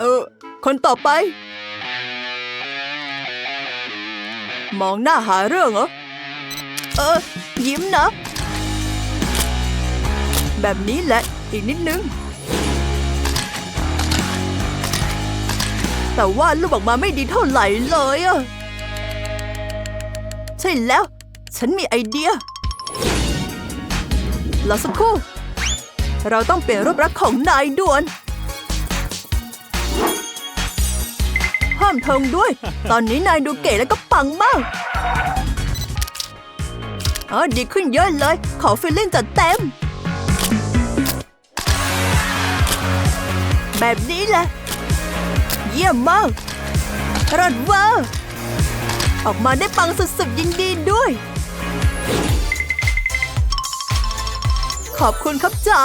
เออ คนต่อไป มองหน้าหาเรื่องเหรอ เออ ยิ้มนะ แบบนี้แหละ อีกนิดนึง แต่ว่าลูกออกมาไม่ดีเท่าไหร่เลยอะใช่แล้ว ฉันมีไอเดียรอสักครู่ เราต้องเปลี่ยนรูปลักษณ์ของนายด่วน เพิ่มเทิงด้วย ตอนนี้นายดูเก๋และก็ปังมากอ๋อดีขึ้นเยอะเลย ขอฟิลลิ่งจัดเต็ม แบบนี้แหละ เยี่ยมมากรอดเวอร์ออกมาได้ปังสุดๆยินดีด้วย ขอบคุณครับจ๋า